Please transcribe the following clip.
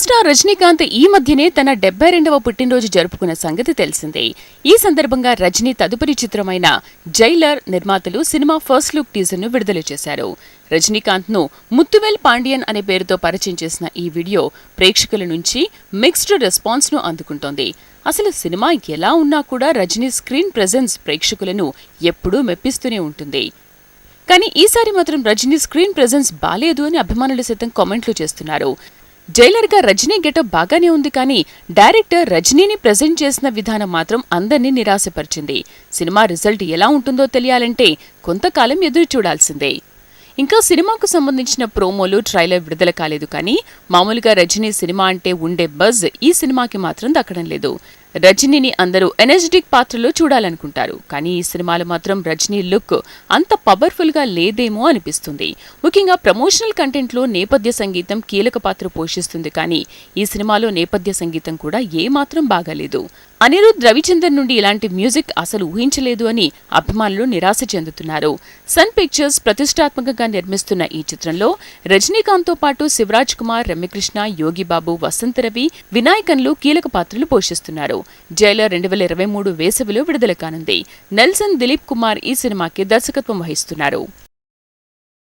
Star Rajinikanth ఈ మధ్యనే తన డెబ్బై రెండవ పుట్టినరోజు జరుపుకున్న సంగతి తెలిసిందే. ఈ సందర్భంగా రజనీ తదుపరి చిత్రమైన జైలర్ నిర్మాతలు సినిమా ఫస్ట్ లుక్ టీజర్ను విడుదల చేశారు. రజనీకాంత్ను ముత్తువేల్ పాండియన్ అనే పేరుతో పరిచయం చేసిన ఈ వీడియో ప్రేక్షకుల నుంచి మిక్స్డ్ రెస్పాన్స్ను అందుకుంటోంది. అసలు సినిమా ఎలా ఉన్నా కూడా రజనీ స్క్రీన్ ప్రెజెన్స్ ప్రేక్షకులను ఎప్పుడూ మెప్పిస్తూనే ఉంటుంది. కానీ ఈసారి మాత్రం రజనీ స్క్రీన్ ప్రెజెన్స్ బాలేదు అని అభిమానులు సైతం కామెంట్లు చేస్తున్నారు. జైలర్గా రజనీ గెటప్ బాగానే ఉంది కానీ డైరెక్టర్ రజనీని ప్రెజెంట్ చేసిన విధానం మాత్రం అందరినీ నిరాశపరిచింది. సినిమా రిజల్ట్ ఎలా ఉంటుందో తెలియాలంటే కొంతకాలం ఎదురు చూడాల్సిందే. ఇంకా సినిమాకు సంబంధించిన ప్రోమోలు ట్రైలర్ విడుదల కాలేదు కానీ మామూలుగా రజనీ సినిమా అంటే ఉండే బజ్ ఈ సినిమాకి మాత్రం దక్కడం లేదు. రజనీని అందరూ ఎనర్జెటిక్ పాత్రలో చూడాలనుకుంటారు. కానీ ఈ సినిమాలో మాత్రం రజనీ లుక్ అంత పవర్ఫుల్గా లేదేమో అనిపిస్తుంది. ముఖ్యంగా ప్రమోషనల్ కంటెంట్లో నేపథ్య సంగీతం కీలక పాత్ర పోషిస్తుంది కానీ ఈ సినిమాలో నేపథ్య సంగీతం కూడా ఏమాత్రం బాగాలేదు. అనిరుద్ రవిచందర్ నుండి ఇలాంటి మ్యూజిక్ అసలు ఊహించలేదు అని అభిమానులు నిరాశ చెందుతున్నారు. సన్ పిక్చర్స్ ప్రతిష్టాత్మకంగా నిర్మిస్తున్న ఈ చిత్రంలో రజనీకాంత్తో పాటు శివరాజ్ కుమార్ రమ్యకృష్ణ యోగిబాబు వసంతరవి వినాయకన్లు కీలక పాత్రలు పోషిస్తున్నారు. జైలర్ రెండు వేల ఇరవై మూడు వేసవిలో విడుదల కానుంది. నెల్సన్ దిలీప్ కుమార్ ఈ సినిమాకి దర్శకత్వం వహిస్తున్నారు.